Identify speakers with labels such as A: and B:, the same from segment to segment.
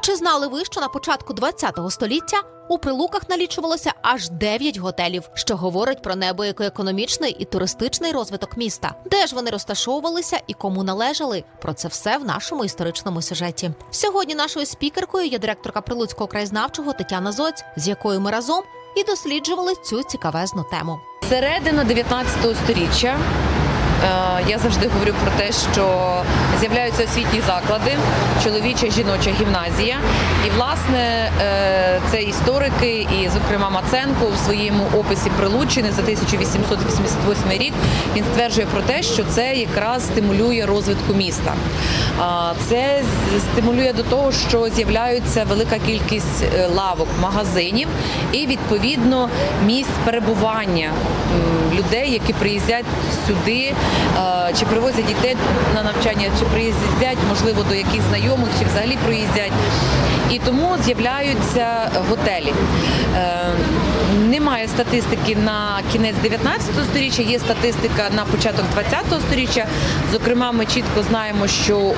A: Чи знали ви, що на початку ХХ століття у прилуках налічувалося аж 9 готелів, що говорить про неабиякоекономічний і туристичний розвиток міста? Де ж вони розташовувалися і кому належали? Про це все в нашому історичному сюжеті. Сьогодні нашою спікеркою є директорка Прилуцького краєзнавчого Тетяна Зоць, з якою ми разом і досліджували цю цікавезну тему.
B: Середина 19 століття. е, Я завжди говорю про те, що з'являються освітні заклади, чоловіча жіноча гімназія. І, власне, е, це історики, і, зокрема, Маценко у своєму описі Прилуччини за 1888 рік він стверджує про те, що це якраз стимулює розвитку міста. Це стимулює до того, що з'являється велика кількість е, лавок, магазинів і відповідно місць перебування людей, які приїздять сюди, е, чи привозять дітей на навчання, чи приїздять, можливо, до якихось знайомих, чи взагалі приїздять. І тому з'являються готелі. Е, Немає статистики на кінець 19 століття, є статистика на початок 20 століття. Зокрема, ми чітко знаємо, що е,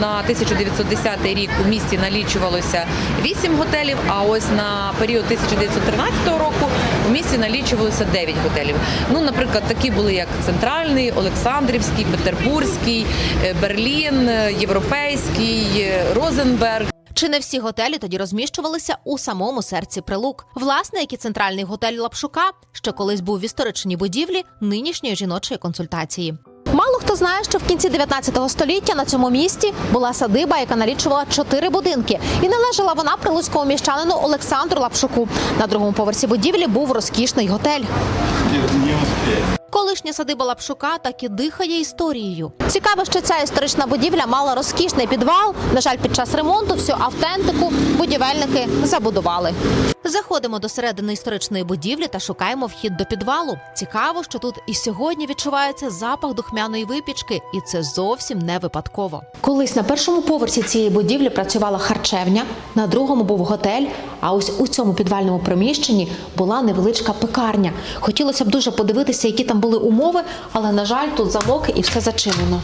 B: на 1910 рік у місті налічувалося 8 готелів, а ось на період 1913 року у місті налічувалося 9 готелів. Ну, наприклад, такі були як Центральний, Олександрівський, Петербурзький, е, Берлін, Європейський, Розенберг.
A: Чи не всі готелі тоді розміщувалися у самому серці прилук? Власне, як і центральний готель Лапшука, що колись був в історичній будівлі нинішньої жіночої консультації. Мало хто знає, що в кінці 19 століття на цьому місці була садиба, яка налічувала чотири будинки, і належала вона прилуцькому міщанину Олександру Лапшуку. На другому поверсі будівлі був розкішний готель. Колишня садиба Лапшука так і дихає історією. Цікаво, що ця історична будівля мала розкішний підвал. На жаль, під час ремонту всю автентику будівельники забудували. Заходимо до середини історичної будівлі та шукаємо вхід до підвалу. Цікаво, що тут і сьогодні відчувається запах духмяної випічки, і це зовсім не випадково. Колись на першому поверсі цієї будівлі працювала харчевня, на другому був готель. А ось у цьому підвальному приміщенні була невеличка пекарня. Хотілося б дуже подивитися, які там були умови, але на жаль, тут замок і все зачинено.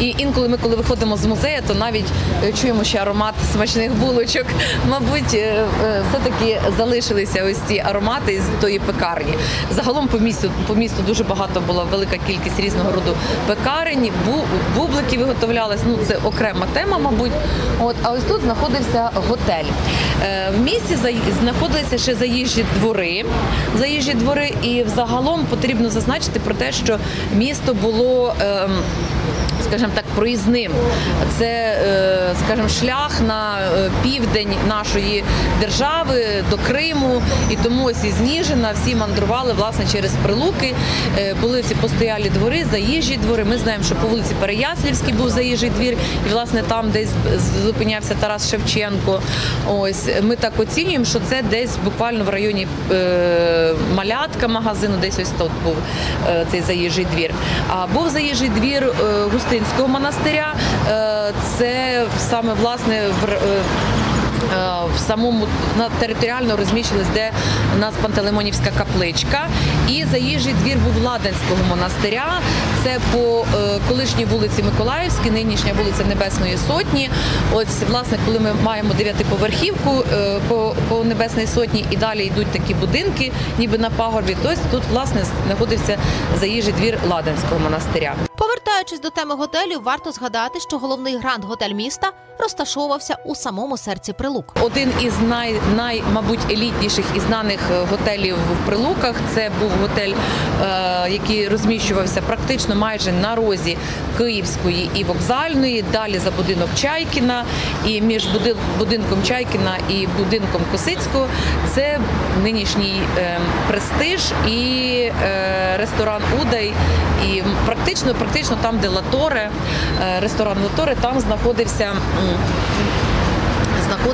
B: І інколи ми, коли виходимо з музею, то навіть е, чуємо ще аромат смачних булочок. Мабуть, е, е, все-таки залишилися ось ці аромати з тої пекарні. Загалом по місту по місту дуже багато була велика кількість різного роду пекарень, бублики виготовлялись. Ну це окрема тема, мабуть. От а ось тут знаходився готель. В місті знаходилися ще заїжджі двори. Заїжджі двори, і взагалом потрібно зазначити про те, що місто було. ем, скажімо так, проїзним. Це, е, скажімо, шлях на е, південь нашої держави до Криму. І тому ось із Ніжина всі мандрували власне через Прилуки. Е, Були ці постоялі двори, заїжджі двори. Ми знаємо, що по вулиці Переяслівській був заїжджий двір, і власне там десь зупинявся Тарас Шевченко. Ось ми так оцінюємо, що це десь буквально в районі малятка магазину, десь ось тут був цей заїжджий двір. А був заїжджий двір е, Густинського монастиря. Е, це саме власне е, в самому територіально розміщилась, де у нас Пантелеймонівська капличка, і заїжджий двір був Ладенського монастиря. Це по е, колишній вулиці Миколаївській, нинішня вулиця Небесної Сотні. Ось власне, коли ми маємо дев'ятиповерхівку е, по, по Небесній Сотні, і далі йдуть такі будинки, ніби на пагорбі. То ось тут власне знаходився заїжджий двір Ладенського монастиря.
A: Повертаючись до теми готелів, варто згадати, що головний гранд готель міста розташовувався у самому серці прилук.
B: Один із най, най мабуть, елітніших і знаних е, готелів в Прилуках. Це був готель, е, який розміщувався практично майже на розі Київської і вокзальної. Далі за будинок Чайкіна, і між будинком Чайкіна і будинком Косицького це нинішній е, престиж і е, ресторан Удай. І практично, практично там, де Латоре, е, ресторан Латоре, там знаходився.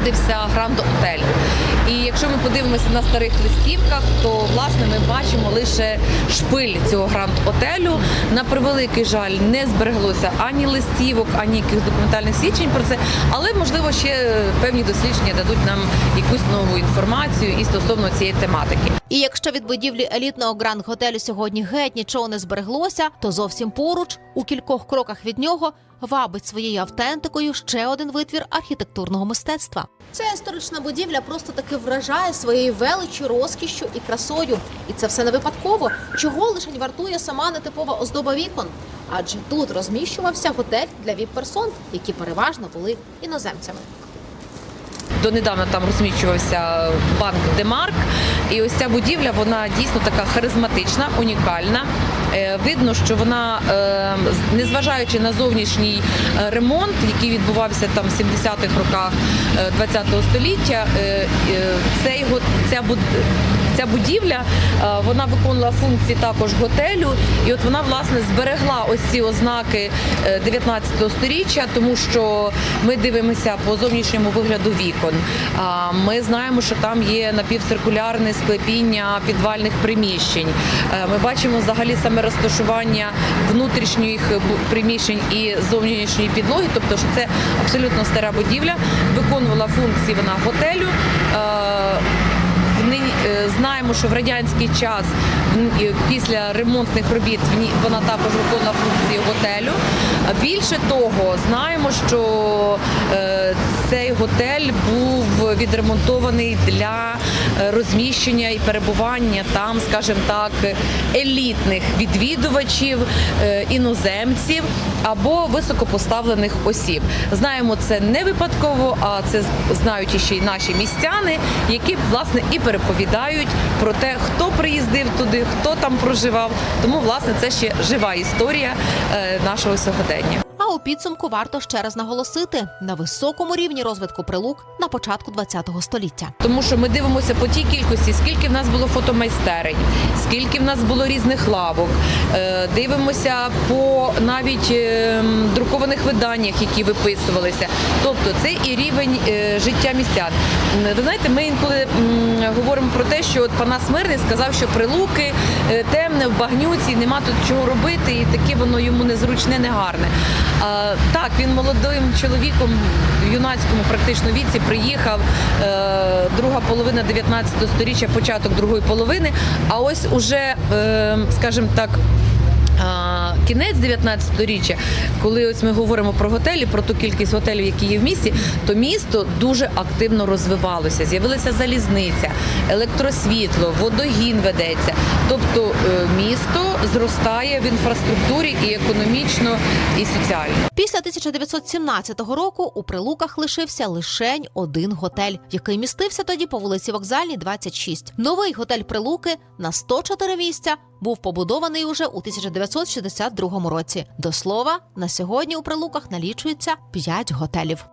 B: Знаходився Гранд Отель. І якщо ми подивимося на старих листівках, то власне ми бачимо лише шпиль цього гранд отелю. На превеликий жаль, не збереглося ані листівок, ані якихось документальних свідчень про це, але можливо ще певні дослідження дадуть нам якусь нову інформацію і стосовно цієї тематики.
A: І якщо від будівлі елітного гранд готелю сьогодні геть нічого не збереглося, то зовсім поруч, у кількох кроках від нього, вабить своєю автентикою ще один витвір архітектурного мистецтва. Ця історична будівля просто таки вражає своєю величчю, розкішшю і красою. І це все не випадково. Чого лише вартує сама нетипова оздоба вікон? Адже тут розміщувався готель для віп-персон, які переважно були іноземцями.
B: Донедавна там розміщувався банк Демарк, і ось ця будівля вона дійсно така харизматична, унікальна. Е, Видно, що вона, е, незважаючи на зовнішній е, ремонт, який відбувався там в 70-х роках 20-го століття, цей ця Ця будівля вона виконувала функції також готелю, і от вона власне зберегла ось ці ознаки е, 19 сторіччя, тому що ми дивимося по зовнішньому вигляду вікон. Ми знаємо, що там є напівциркулярне склепіння підвальних приміщень. Ми бачимо взагалі саме розташування внутрішніх приміщень і зовнішньої підлоги, тобто що це абсолютно стара будівля, виконувала функції вона готелю. Е, знаємо, що в радянський час після ремонтних робіт вона також виконувала функції готелю. Більше того, знаємо, що е, цей готель був відремонтований для е, розміщення і перебування там, скажімо так, елітних відвідувачів, іноземців або високопоставлених осіб. Знаємо це не випадково, а це знають іще й наші містяни, які власне і переповідають про те, хто приїздив туди, хто там проживав. Тому власне це ще жива історія е, нашого сьогодення.
A: А у підсумку варто ще раз наголосити на високому рівні розвитку прилук на початку ХХ століття.
B: Тому що ми дивимося по тій кількості, скільки в нас було фотомайстерень, скільки в нас було різних лавок. Е, Дивимося по навіть е, друкованих виданнях, які виписувалися. Тобто це і рівень е, життя містян. Ви знаєте, ми інколи говоримо про те, що от Панас Мирний сказав, що прилуки темне в багнюці, нема тут чого робити, і таке воно йому незручне, негарне. Так, він молодим чоловіком в юнацькому практично віці приїхав е, друга половина 19 століття, початок другої половини. А ось уже, е, скажімо так. А, Кінець 19 річчя, коли ось ми говоримо про готелі, про ту кількість готелів, які є в місті, то місто дуже активно розвивалося. З'явилася залізниця, електросвітло, водогін ведеться. Тобто е, місто зростає в інфраструктурі і економічно, і соціально.
A: Після 1917 року у прилуках лишився лишень один готель, який містився тоді по вулиці Вокзальній, 26. Новий готель Прилуки на 104 місця був побудований уже у 1962 році. До слова, на сьогодні у прилуках налічується 5 готелів.